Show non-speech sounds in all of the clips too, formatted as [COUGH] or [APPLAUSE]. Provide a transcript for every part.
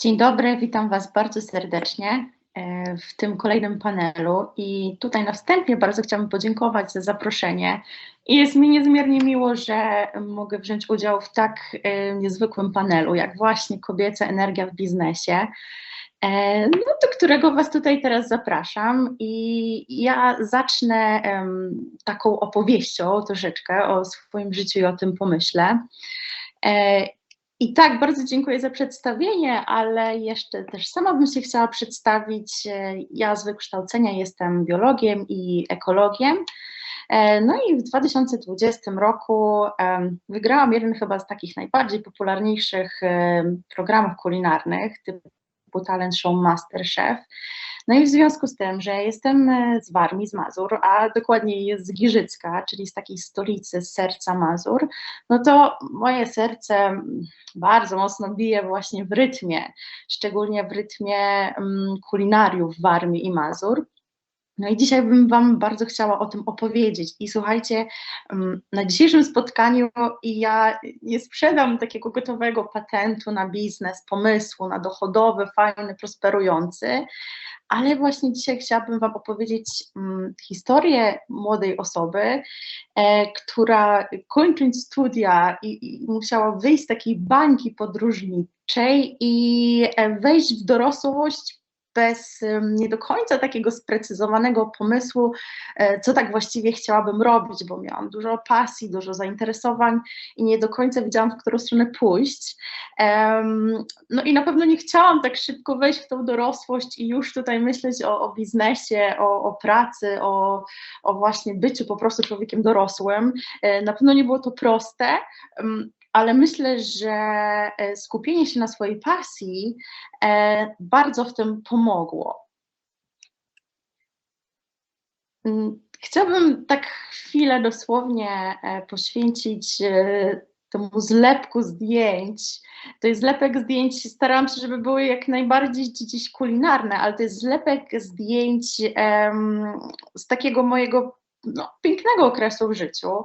Dzień dobry, witam Was bardzo serdecznie e, w tym kolejnym panelu. I tutaj na wstępie bardzo chciałabym podziękować za zaproszenie. I jest mi niezmiernie miło, że mogę wziąć udział w tak e, niezwykłym panelu, jak właśnie kobieca energia w biznesie, e, no, do którego Was tutaj teraz zapraszam. I ja zacznę taką opowieścią troszeczkę o swoim życiu i o tym pomyśle. I tak, bardzo dziękuję za przedstawienie, ale jeszcze też sama bym się chciała przedstawić. E, ja z wykształcenia jestem biologiem i ekologiem. E, no i w 2020 roku wygrałam jeden chyba z takich najbardziej popularniejszych programów kulinarnych typu Talent Show Masterchef. No i w związku z tym, że jestem e, z Warmii, z Mazur, a dokładniej z Giżycka, czyli z takiej stolicy, z serca Mazur, no to moje serce bardzo mocno bije właśnie w rytmie, szczególnie w rytmie mm, kulinariów Warmii i Mazur. No i dzisiaj bym Wam bardzo chciała o tym opowiedzieć. I słuchajcie, mm, na dzisiejszym spotkaniu ja nie sprzedam takiego gotowego patentu na biznes, pomysłu na dochodowy, fajny, prosperujący, ale właśnie dzisiaj chciałabym Wam opowiedzieć um, historię młodej osoby, e, która kończąc studia i, i musiała wyjść z takiej bańki podróżniczej i e, wejść w dorosłość bez nie do końca takiego sprecyzowanego pomysłu, e, co tak właściwie chciałabym robić, bo miałam dużo pasji, dużo zainteresowań i nie do końca wiedziałam, w którą stronę pójść. No i na pewno nie chciałam tak szybko wejść w tą dorosłość i już tutaj myśleć o, o biznesie, o, o pracy, o, o właśnie byciu po prostu człowiekiem dorosłym. E, na pewno nie było to proste ale myślę, że e, skupienie się na swojej pasji e, bardzo w tym pomogło. Mm, chciałabym tak chwilę dosłownie e, poświęcić temu zlepku zdjęć. To jest zlepek zdjęć, starałam się, żeby były jak najbardziej dziś kulinarne, ale to jest zlepek zdjęć um, z takiego mojego no, pięknego okresu w życiu.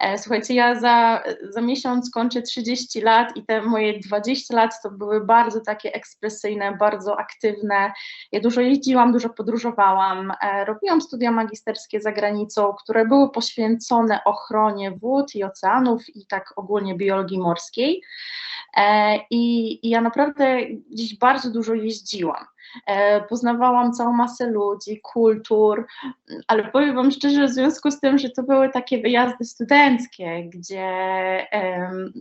E, słuchajcie, ja za, za miesiąc kończę 30 lat i te moje 20 lat to były bardzo takie ekspresyjne, bardzo aktywne. Ja dużo jeździłam, dużo podróżowałam, e, robiłam studia magisterskie za granicą, które były poświęcone ochronie wód i oceanów i tak ogólnie biologii morskiej. E, I, I ja naprawdę dziś bardzo dużo jeździłam. E, poznawałam całą masę ludzi, kultur, ale powiem Wam szczerze, w związku z tym, że to były takie wyjazdy studenckie, gdzie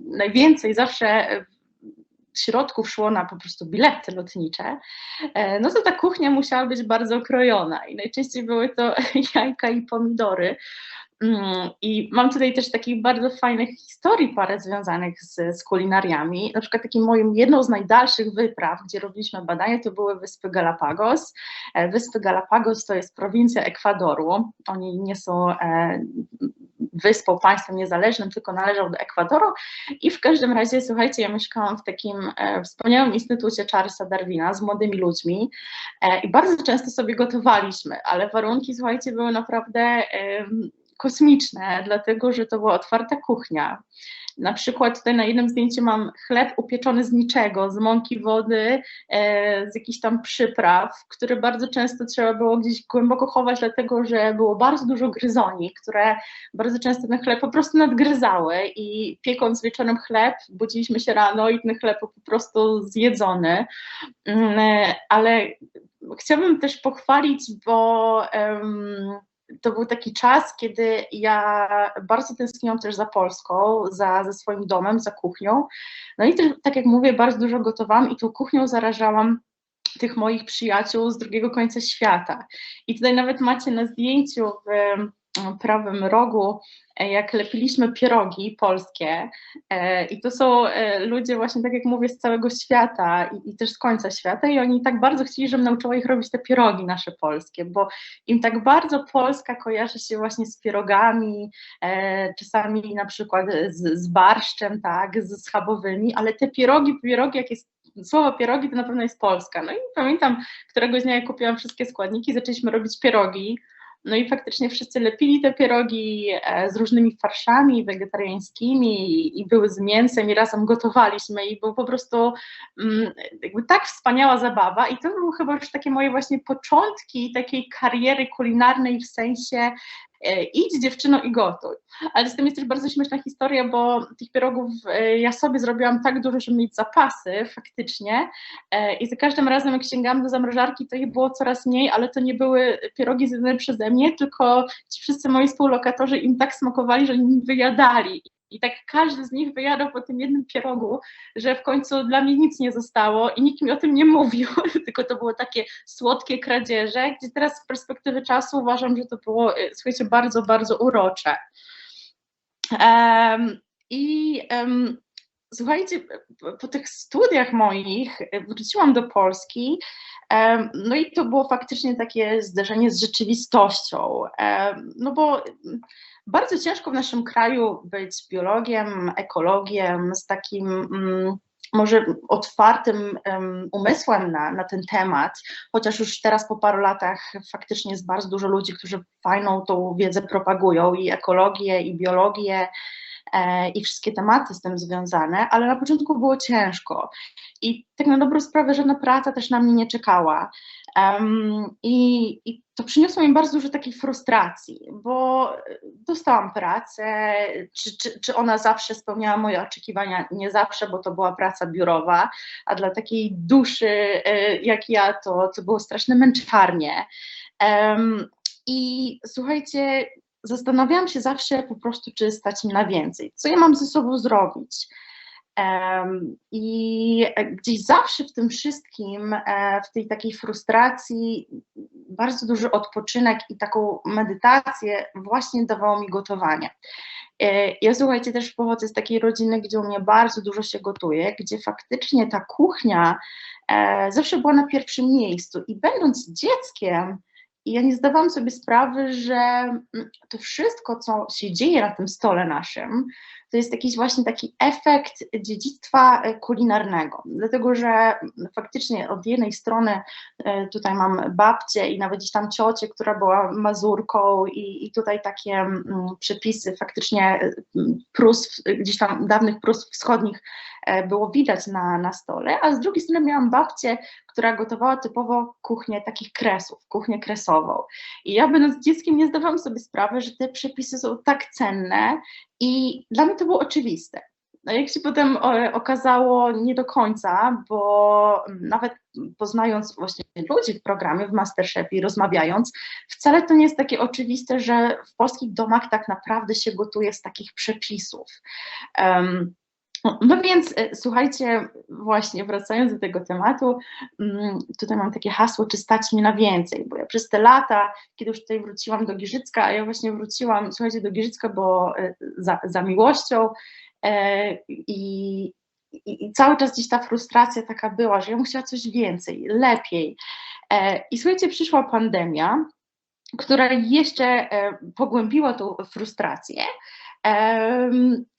najwięcej zawsze środków szło na po prostu bilety lotnicze, e, no to ta kuchnia musiała być bardzo okrojona i najczęściej były to [LAUGHS] jajka i pomidory, I mam tutaj też takich bardzo fajnych historii parę związanych z, z kulinariami. Na przykład takim moim jedną z najdalszych wypraw, gdzie robiliśmy badania, to były Wyspy Galapagos. E, Wyspy Galapagos to jest prowincja Ekwadoru. Oni nie są e, wyspą, państwem niezależnym, tylko należą do Ekwadoru. I w każdym razie, słuchajcie, ja mieszkałam w takim e, wspaniałym instytucie Charlesa Darwina z młodymi ludźmi i bardzo często sobie gotowaliśmy, ale warunki, słuchajcie, były naprawdę kosmiczne, dlatego że to była otwarta kuchnia. Na przykład tutaj na jednym zdjęciu mam chleb upieczony z niczego, z mąki wody, e, z jakichś tam przypraw, które bardzo często trzeba było gdzieś głęboko chować, dlatego że było bardzo dużo gryzoni, które bardzo często ten chleb po prostu nadgryzały i piekąc wieczorem chleb, budziliśmy się rano i ten chleb po prostu zjedzony. Mm, e, ale chciałabym też pochwalić, bo to był taki czas, kiedy ja bardzo tęskniłam też za Polską, za, ze swoim domem, za kuchnią. No i też, tak jak mówię, bardzo dużo gotowałam i tą kuchnią zarażałam tych moich przyjaciół z drugiego końca świata. I tutaj nawet macie na zdjęciu w prawym rogu, e, jak lepiliśmy pierogi polskie e, i to są e, ludzie właśnie, tak jak mówię, z całego świata i, i, też z końca świata i oni tak bardzo chcieli, żebym nauczyła ich robić te pierogi nasze polskie, bo im tak bardzo Polska kojarzy się właśnie z pierogami, czasami na przykład z, z barszczem, tak, z schabowymi, ale te pierogi, pierogi, jak jest słowo pierogi to na pewno jest Polska. No i pamiętam, któregoś dnia kupiłam wszystkie składniki, zaczęliśmy robić pierogi No i faktycznie wszyscy lepili te pierogi e, z różnymi farszami wegetariańskimi i, były z mięsem i razem gotowaliśmy i był po prostu mm, jakby tak wspaniała zabawa i to były chyba już takie moje właśnie początki takiej kariery kulinarnej w sensie idź dziewczyno i gotuj. Ale z tym jest też bardzo śmieszna historia, bo tych pierogów e, ja sobie zrobiłam tak dużo, żeby mieć zapasy faktycznie e, i za każdym razem jak sięgałam do zamrażarki, to ich było coraz mniej, ale to nie były pierogi zjedzone przeze mnie, tylko ci wszyscy moi współlokatorzy im tak smakowali, że im wyjadali i tak każdy z nich wyjadał po tym jednym pierogu, że w końcu dla mnie nic nie zostało i nikt mi o tym nie mówił, [LAUGHS] tylko to było takie słodkie kradzieże, gdzie teraz z perspektywy czasu uważam, że to było, e, słuchajcie, bardzo, bardzo urocze. Um, I um, słuchajcie, po tych studiach moich wróciłam do Polski, no i to było faktycznie takie zderzenie z rzeczywistością, no bo bardzo ciężko w naszym kraju być biologiem, ekologiem, z takim mm, może otwartym um, umysłem na, na ten temat, chociaż już teraz po paru latach faktycznie jest bardzo dużo ludzi, którzy fajną tą wiedzę propagują i ekologię, i biologię, i wszystkie tematy z tym związane, ale na początku było ciężko i tak na dobrą sprawę żadna praca też na mnie nie czekała. Um, i, i, to przyniosło mi bardzo dużo takiej frustracji, bo dostałam pracę, czy, czy, czy, ona zawsze spełniała moje oczekiwania? Nie zawsze, bo to była praca biurowa, a dla takiej duszy e, jak ja to, to było straszne męczarnie. Um, I słuchajcie, zastanawiałam się zawsze po prostu, czy stać mi na więcej. Co ja mam ze sobą zrobić? I gdzieś zawsze w tym wszystkim, e, w tej takiej frustracji, bardzo duży odpoczynek i taką medytację właśnie dawało mi gotowanie. E, ja słuchajcie, też pochodzę z takiej rodziny, gdzie u mnie bardzo dużo się gotuje, gdzie faktycznie ta kuchnia e, zawsze była na pierwszym miejscu. I będąc dzieckiem, ja nie zdawałam sobie sprawy, że mm, to wszystko, co się dzieje na tym stole naszym, to jest jakiś właśnie taki efekt dziedzictwa e, kulinarnego, dlatego że faktycznie od jednej strony e, tutaj mam babcię i nawet gdzieś tam ciocię, która była mazurką i, i tutaj takie mm, przepisy faktycznie e, Prus, gdzieś tam dawnych Prus wschodnich było widać na, na stole, a z drugiej strony miałam babcię, która gotowała typowo kuchnię takich kresów, kuchnię kresową. I ja będąc dzieckiem nie zdawałam sobie sprawy, że te przepisy są tak cenne i dla mnie to było oczywiste. No jak się potem e, okazało, nie do końca, bo nawet poznając właśnie ludzi w programie, w Masterchefie i rozmawiając, wcale to nie jest takie oczywiste, że w polskich domach tak naprawdę się gotuje z takich przepisów. Um, no więc e, słuchajcie, właśnie wracając do tego tematu, mm, tutaj mam takie hasło, czy stać mi na więcej, bo ja przez te lata, kiedy już tutaj wróciłam do Giżycka, a ja właśnie wróciłam, słuchajcie, do Giżycka, bo e, za, za miłością e, i, i, cały czas gdzieś ta frustracja taka była, że ja musiała coś więcej, lepiej. I słuchajcie, przyszła pandemia, która jeszcze pogłębiła tą frustrację,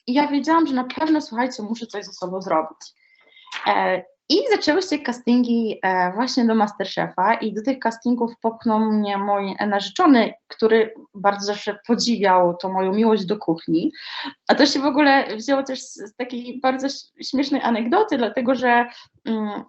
ja wiedziałam, że na pewno, słuchajcie, muszę coś ze sobą zrobić. E, I zaczęły się castingi e, właśnie do Masterchefa i do tych castingów popchnął mnie mój narzeczony, który bardzo zawsze podziwiał tą moją miłość do kuchni. A to się w ogóle wzięło też z takiej bardzo śmiesznej anegdoty, dlatego że mm,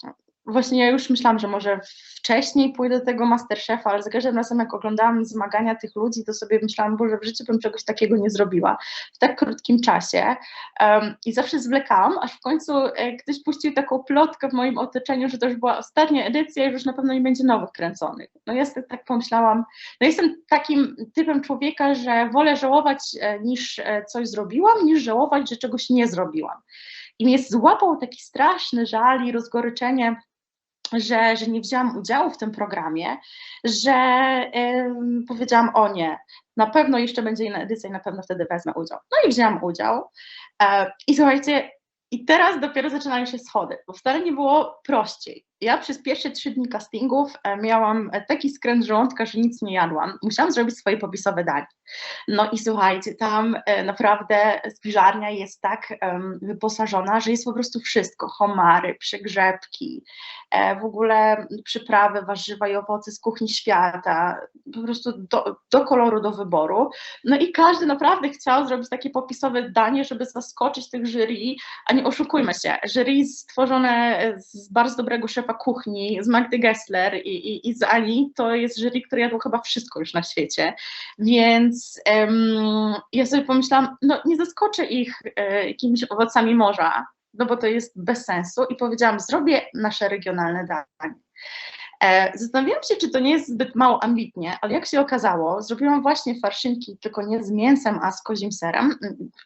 właśnie ja już myślałam, że może wcześniej pójdę do tego Masterchefa, ale za każdym razem jak oglądałam zmagania tych ludzi, to sobie myślałam, że w życiu bym czegoś takiego nie zrobiła w tak krótkim czasie um, i zawsze zwlekałam, aż w końcu e, ktoś puścił taką plotkę w moim otoczeniu, że to już była ostatnia edycja i już na pewno nie będzie nowych kręconych. No ja sobie tak pomyślałam, no jestem takim typem człowieka, że wolę żałować e, niż e, coś zrobiłam, niż żałować, że czegoś nie zrobiłam. I mnie złapał taki straszny żal i rozgoryczenie, że, że nie wzięłam udziału w tym programie, że powiedziałam o nie, na pewno jeszcze będzie inna edycja i na pewno wtedy wezmę udział. No i wzięłam udział. E, I słuchajcie, i teraz dopiero zaczynają się schody, bo wcale nie było prościej. Ja przez pierwsze trzy dni castingów e, miałam taki skręt żołądka, że nic nie jadłam. Musiałam zrobić swoje popisowe danie. No i słuchajcie, tam e, naprawdę spiżarnia jest tak wyposażona, że jest po prostu wszystko. Homary, przygrzebki, e, w ogóle przyprawy, warzywa i owoce z kuchni świata, po prostu do, do koloru, do wyboru. No i każdy naprawdę chciał zrobić takie popisowe danie, żeby zaskoczyć tych jury, a nie oszukujmy się, jury stworzone z bardzo dobrego szefa kuchni, z Magdy Gessler i, i, i z Ali, to jest jury, które jadło chyba wszystko już na świecie, więc um, ja sobie pomyślałam, no nie zaskoczę ich e, jakimiś owocami morza, no bo to jest bez sensu i powiedziałam, zrobię nasze regionalne danie. E, zastanawiałam się, czy to nie jest zbyt mało ambitnie, ale jak się okazało, zrobiłam właśnie farszynki, tylko nie z mięsem, a z kozim serem.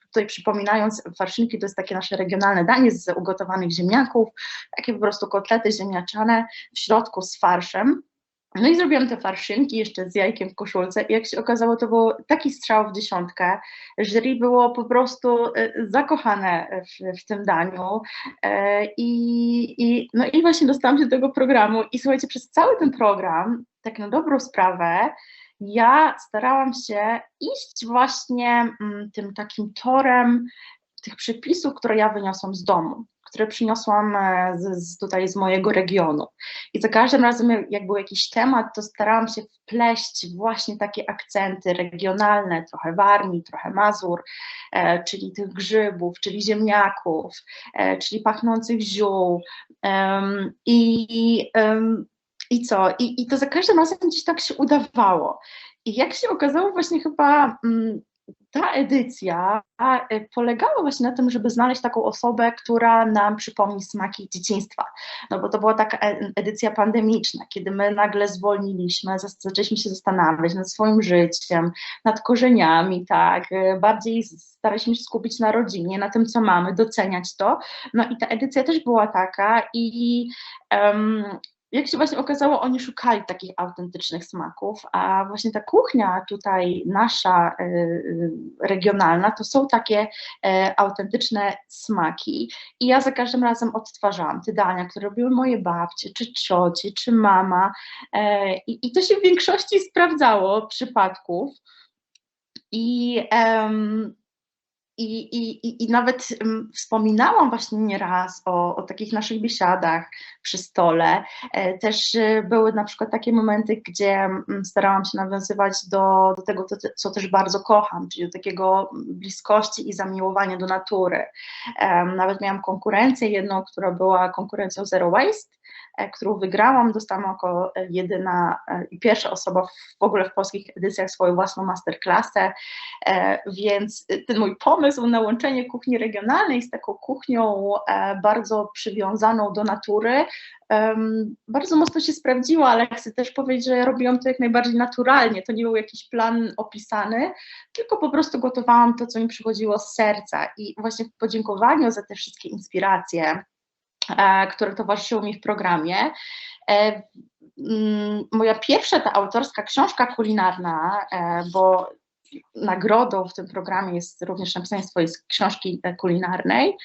Tutaj przypominając, farszynki to jest takie nasze regionalne danie z ugotowanych ziemniaków, takie po prostu kotlety ziemniaczane w środku z farszem. No i zrobiłam te farszynki jeszcze z jajkiem w koszulce i jak się okazało, to był taki strzał w dziesiątkę. Jury było po prostu e, zakochane w, w tym daniu e, I, i, no i właśnie dostałam się do tego programu i słuchajcie, przez cały ten program, tak na dobrą sprawę, ja starałam się iść właśnie mm, tym takim torem tych przepisów, które ja wyniosłam z domu które przyniosłam e, z, z, tutaj z mojego regionu. I za każdym razem, jak był jakiś temat, to starałam się wpleść właśnie takie akcenty regionalne, trochę Warmii, trochę Mazur, e, czyli tych grzybów, czyli ziemniaków, e, czyli pachnących ziół. I, i co? I, I to za każdym razem gdzieś tak się udawało. I jak się okazało, właśnie chyba mm, ta edycja e, polegała właśnie na tym, żeby znaleźć taką osobę, która nam przypomni smaki dzieciństwa. No bo to była taka e, edycja pandemiczna, kiedy my nagle zwolniliśmy, zaczęliśmy się zastanawiać nad swoim życiem, nad korzeniami, tak, e, bardziej staraliśmy się skupić na rodzinie, na tym, co mamy, doceniać to. No i ta edycja też była taka i um, jak się właśnie okazało, oni szukali takich autentycznych smaków, a właśnie ta kuchnia tutaj nasza y, y, regionalna, to są takie y, autentyczne smaki. I ja za każdym razem odtwarzałam te dania, które robiły moje babcie, czy cioci, czy mama. I, i to się w większości sprawdzało przypadków i um, i, i, I nawet wspominałam właśnie nieraz o, o takich naszych biesiadach przy stole. E, też e, były na przykład takie momenty, gdzie starałam się nawiązywać do, do tego, co, też bardzo kocham, czyli do takiego bliskości i zamiłowania do natury. Nawet miałam konkurencję jedną, która była konkurencją Zero Waste którą wygrałam. Dostałam jako e, jedyna e, i pierwsza osoba w ogóle w polskich edycjach swoją własną masterclassę, więc ten mój pomysł na łączenie kuchni regionalnej z taką kuchnią bardzo przywiązaną do natury bardzo mocno się sprawdziło, ale chcę też powiedzieć, że robiłam to jak najbardziej naturalnie. To nie był jakiś plan opisany, tylko po prostu gotowałam to, co mi przychodziło z serca. I właśnie w podziękowaniu za te wszystkie inspiracje, E, które towarzyszyły mi w programie. E, moja pierwsza ta autorska książka kulinarna, e, bo nagrodą w tym programie jest również napisanie swojej książki kulinarnej,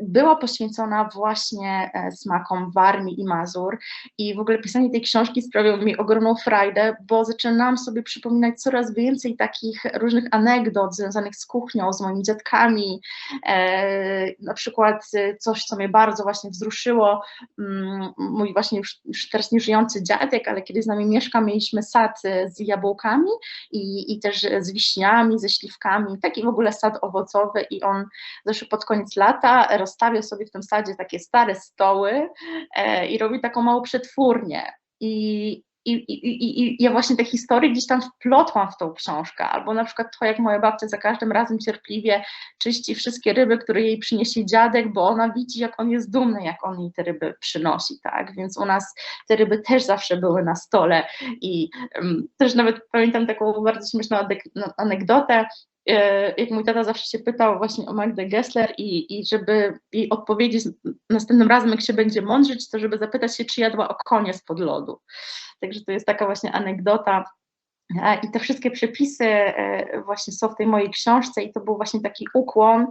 była poświęcona właśnie e, smakom Warmii i Mazur. I w ogóle pisanie tej książki sprawiło mi ogromną frajdę, bo zaczynałam sobie przypominać coraz więcej takich różnych anegdot związanych z kuchnią, z moimi dziadkami, e, na przykład coś, co mnie bardzo właśnie wzruszyło, mm, mój właśnie już, już teraz nieżyjący dziadek, ale kiedy z nami mieszka, mieliśmy sad z jabłkami i i też z wiśniami, ze śliwkami, taki w ogóle sad owocowy i on zeszły pod koniec lata rozstawiał sobie w tym sadzie takie stare stoły e, i robi taką małą przetwórnię. I, i, i, I ja właśnie te historie gdzieś tam wplotłam w tą książkę, albo na przykład to, jak moja babcia za każdym razem cierpliwie czyści wszystkie ryby, które jej przyniesie dziadek, bo ona widzi, jak on jest dumny, jak on jej te ryby przynosi, tak, więc u nas te ryby też zawsze były na stole i um, też nawet pamiętam taką bardzo śmieszną no, anegdotę, jak mój tata zawsze się pytał właśnie o Magdę Gessler i, i żeby jej odpowiedzieć następnym razem, jak się będzie mądrzyć, to żeby zapytać się, czy jadła o konie spod lodu. Także to jest taka właśnie anegdota I te wszystkie przepisy e, właśnie są w tej mojej książce i to był właśnie taki ukłon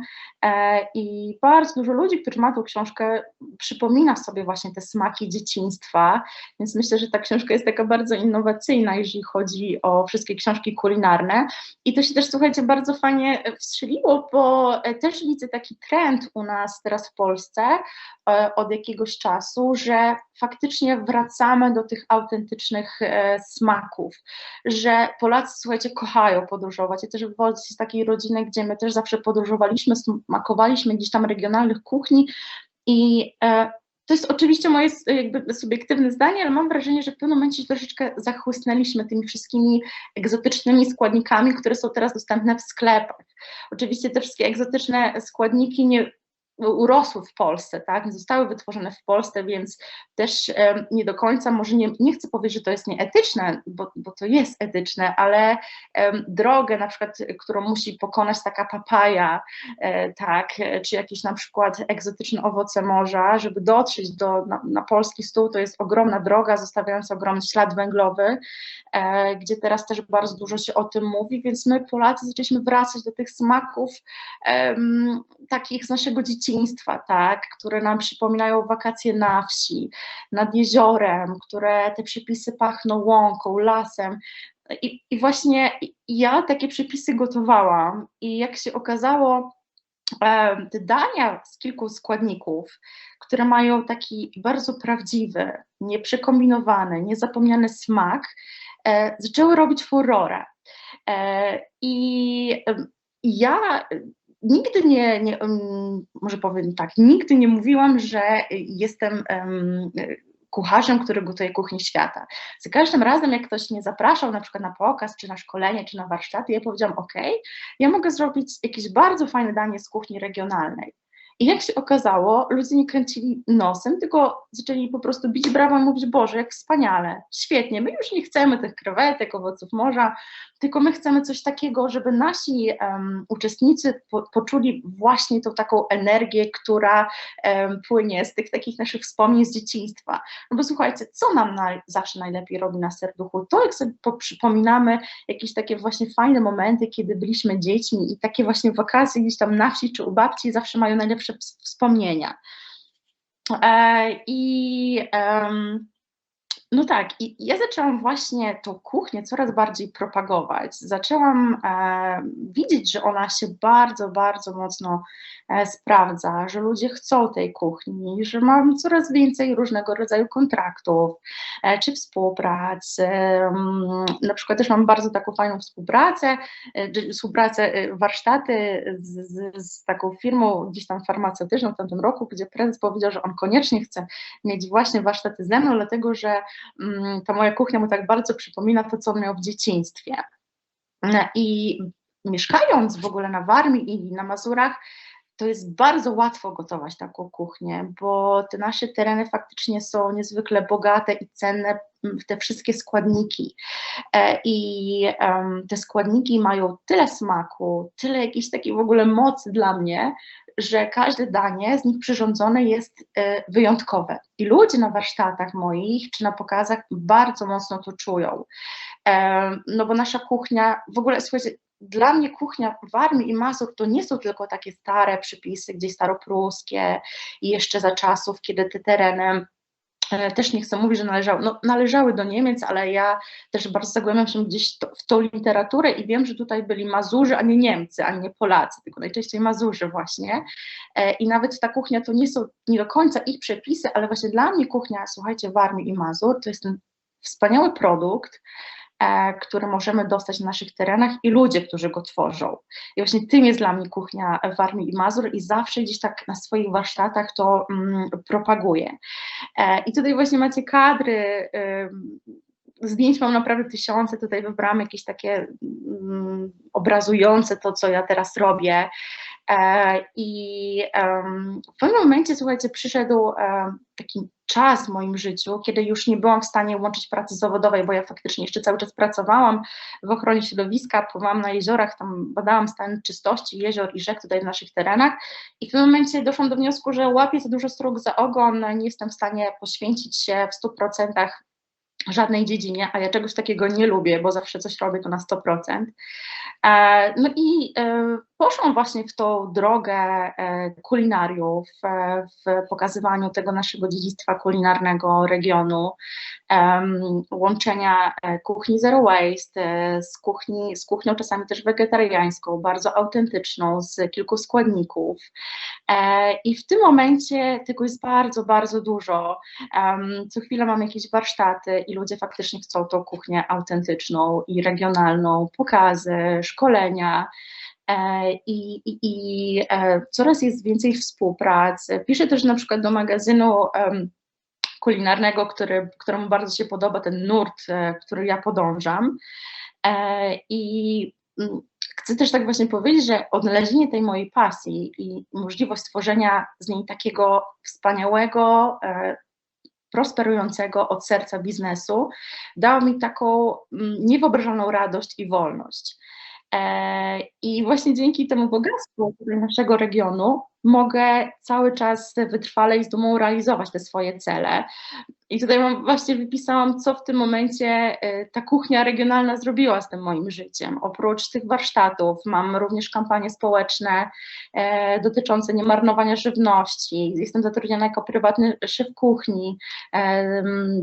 e, i bardzo dużo ludzi, którzy ma tą książkę, przypomina sobie właśnie te smaki dzieciństwa, więc myślę, że ta książka jest taka bardzo innowacyjna, jeżeli chodzi o wszystkie książki kulinarne. I to się też, słuchajcie, bardzo fajnie wstrzeliło, bo też widzę taki trend u nas teraz w Polsce e, od jakiegoś czasu, że faktycznie wracamy do tych autentycznych smaków, że Polacy, słuchajcie, kochają podróżować. Ja też wywodzę z takiej rodziny, gdzie my też zawsze podróżowaliśmy, smakowaliśmy gdzieś tam regionalnych kuchni i e, to jest oczywiście moje jakby subiektywne zdanie, ale mam wrażenie, że w pewnym momencie troszeczkę zachłysnęliśmy tymi wszystkimi egzotycznymi składnikami, które są teraz dostępne w sklepach. Oczywiście te wszystkie egzotyczne składniki nie urosły w Polsce, tak, nie zostały wytworzone w Polsce, więc też nie do końca, może nie, nie chcę powiedzieć, że to jest nieetyczne, bo, bo to jest etyczne, ale drogę na przykład, którą musi pokonać taka papaja, e, tak, czy jakieś na przykład egzotyczne owoce morza, żeby dotrzeć do, na, na polski stół, to jest ogromna droga, zostawiająca ogromny ślad węglowy, e, gdzie teraz też bardzo dużo się o tym mówi, więc my Polacy zaczęliśmy wracać do tych smaków takich z naszego dzieciństwa, dzieciństwa, tak, które nam przypominają wakacje na wsi, nad jeziorem, które te przepisy pachną łąką, lasem. I, i właśnie ja takie przepisy gotowałam i jak się okazało, te dania z kilku składników, które mają taki bardzo prawdziwy, nieprzekombinowany, niezapomniany smak, e, zaczęły robić furorę. E, I ja nigdy nie, nie um, może powiem tak, nigdy nie mówiłam, że jestem um, kucharzem, który gotuje kuchnię świata. Za każdym razem, jak ktoś mnie zapraszał na przykład na pokaz, czy na szkolenie, czy na warsztaty, ja powiedziałam, ok, ja mogę zrobić jakieś bardzo fajne danie z kuchni regionalnej. I jak się okazało, ludzie nie kręcili nosem, tylko zaczęli po prostu bić brawo i mówić, Boże, jak wspaniale, świetnie, my już nie chcemy tych krewetek, owoców morza, tylko my chcemy coś takiego, żeby nasi um, uczestnicy po, poczuli właśnie tą taką energię, która um, płynie z tych takich naszych wspomnień z dzieciństwa. No bo słuchajcie, co nam na, zawsze najlepiej robi na serduchu? To jak sobie przypominamy jakieś takie właśnie fajne momenty, kiedy byliśmy dziećmi i takie właśnie wakacje gdzieś tam na wsi czy u babci zawsze mają najlepsze wspomnienia. E, I no tak, i ja zaczęłam właśnie tą kuchnię coraz bardziej propagować. Zaczęłam e, widzieć, że ona się bardzo, bardzo mocno e, sprawdza, że ludzie chcą tej kuchni, że mam coraz więcej różnego rodzaju kontraktów e, czy współprac. Na przykład też mam bardzo taką fajną współpracę, e, współpracę, e, warsztaty z, z, z, taką firmą gdzieś tam farmaceutyczną w tamtym roku, gdzie prezes powiedział, że on koniecznie chce mieć właśnie warsztaty ze mną, dlatego że ta moja kuchnia mu tak bardzo przypomina to, co on miał w dzieciństwie. I mieszkając w ogóle na Warmii i na Mazurach, to jest bardzo łatwo gotować taką kuchnię, bo te nasze tereny faktycznie są niezwykle bogate i cenne w te wszystkie składniki. E, I te składniki mają tyle smaku, tyle jakiejś takiej w ogóle mocy dla mnie, że każde danie z nich przyrządzone jest e, wyjątkowe. I ludzie na warsztatach moich czy na pokazach bardzo mocno to czują. No bo nasza kuchnia, w ogóle słuchajcie, dla mnie kuchnia Warmii i Mazur to nie są tylko takie stare przypisy, gdzieś staropruskie i jeszcze za czasów, kiedy te tereny też nie chcę mówić, że należały, no, należały do Niemiec, ale ja też bardzo zagłębiam się gdzieś to, w tą literaturę i wiem, że tutaj byli Mazurzy, a nie Niemcy, a nie Polacy, tylko najczęściej Mazurzy właśnie. E, I nawet ta kuchnia to nie są nie do końca ich przepisy, ale właśnie dla mnie kuchnia, słuchajcie, Warmii i Mazur to jest ten wspaniały produkt, E, które możemy dostać na naszych terenach i ludzie, którzy go tworzą. I właśnie tym jest dla mnie kuchnia Warmii i Mazur i zawsze gdzieś tak na swoich warsztatach to mm, propaguję. E, I tutaj właśnie macie kadry, zdjęć mam naprawdę tysiące, tutaj wybrałam jakieś takie mm, obrazujące to, co ja teraz robię. E, I w pewnym momencie, słuchajcie, przyszedł taki czas w moim życiu, kiedy już nie byłam w stanie łączyć pracy zawodowej, bo ja faktycznie jeszcze cały czas pracowałam w ochronie środowiska, pływałam na jeziorach, tam badałam stan czystości jezior i rzek tutaj w naszych terenach. I w tym momencie doszłam do wniosku, że łapię za dużo strug za ogon, nie jestem w stanie poświęcić się w 100% żadnej dziedzinie, a ja czegoś takiego nie lubię, bo zawsze coś robię to na 100%. E, no i e, poszłam właśnie w tą drogę e, kulinariów, w pokazywaniu tego naszego dziedzictwa kulinarnego regionu, łączenia kuchni zero waste z, kuchni, z kuchnią czasami też wegetariańską, bardzo autentyczną, z kilku składników. I w tym momencie tego jest bardzo, bardzo dużo. Co chwilę mam jakieś warsztaty i ludzie faktycznie chcą tą kuchnię autentyczną i regionalną, pokazy, szkolenia. E, I, i, i e, coraz jest więcej współpracy. Piszę też na przykład do magazynu kulinarnego, który, któremu bardzo się podoba ten nurt, e, który ja podążam. I mm, chcę też tak właśnie powiedzieć, że odnalezienie tej mojej pasji i możliwość stworzenia z niej takiego wspaniałego, prosperującego od serca biznesu dało mi taką mm, niewyobrażalną radość i wolność. E, I właśnie dzięki temu bogactwu naszego regionu mogę cały czas wytrwale i z dumą realizować te swoje cele. I tutaj właśnie wypisałam, co w tym momencie e, ta kuchnia regionalna zrobiła z tym moim życiem. Oprócz tych warsztatów mam również kampanie społeczne e, dotyczące niemarnowania żywności. Jestem zatrudniona jako prywatny szef kuchni.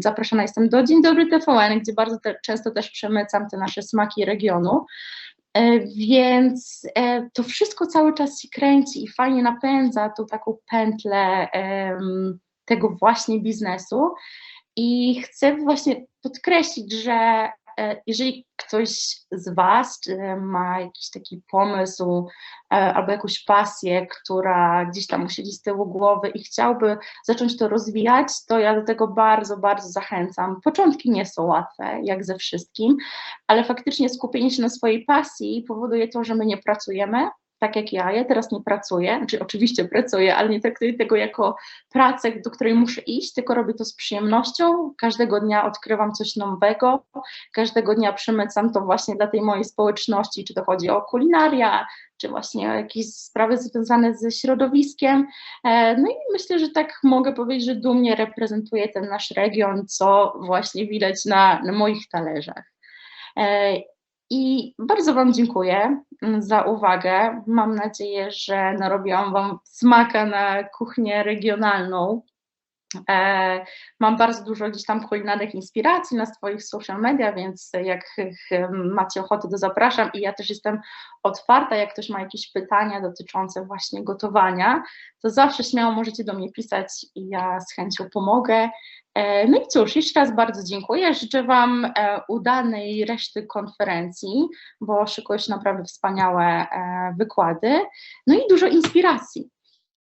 Zapraszana jestem do Dzień Dobry TVN, gdzie bardzo te, często też przemycam te nasze smaki regionu. E, więc e, to wszystko cały czas się kręci i fajnie napędza tą taką pętlę tego właśnie biznesu. I chcę właśnie podkreślić, że E, jeżeli ktoś z Was ma jakiś taki pomysł e, albo jakąś pasję, która gdzieś tam mu siedzi z tyłu głowy i chciałby zacząć to rozwijać, to ja do tego bardzo, bardzo zachęcam. Początki nie są łatwe, jak ze wszystkim, ale faktycznie skupienie się na swojej pasji powoduje to, że my nie pracujemy, tak jak ja, ja teraz nie pracuję, znaczy oczywiście pracuję, ale nie traktuję tego jako pracę, do której muszę iść, tylko robię to z przyjemnością. Każdego dnia odkrywam coś nowego, każdego dnia przemycam to właśnie dla tej mojej społeczności, czy to chodzi o kulinaria, czy właśnie o jakieś sprawy związane ze środowiskiem. E, no i myślę, że tak mogę powiedzieć, że dumnie reprezentuję ten nasz region, co właśnie widać na, na moich talerzach. I bardzo Wam dziękuję mm, za uwagę. Mam nadzieję, że narobiłam Wam smaka na kuchnię regionalną. E, mam bardzo dużo gdzieś tam kulinarnych inspiracji na swoich social media, więc jak macie ochotę, to zapraszam i ja też jestem otwarta, jak ktoś ma jakieś pytania dotyczące właśnie gotowania, to zawsze śmiało możecie do mnie pisać i ja z chęcią pomogę. E, no i cóż, jeszcze raz bardzo dziękuję. Życzę Wam e, udanej reszty konferencji, bo szykujesz naprawdę wspaniałe wykłady, no i dużo inspiracji.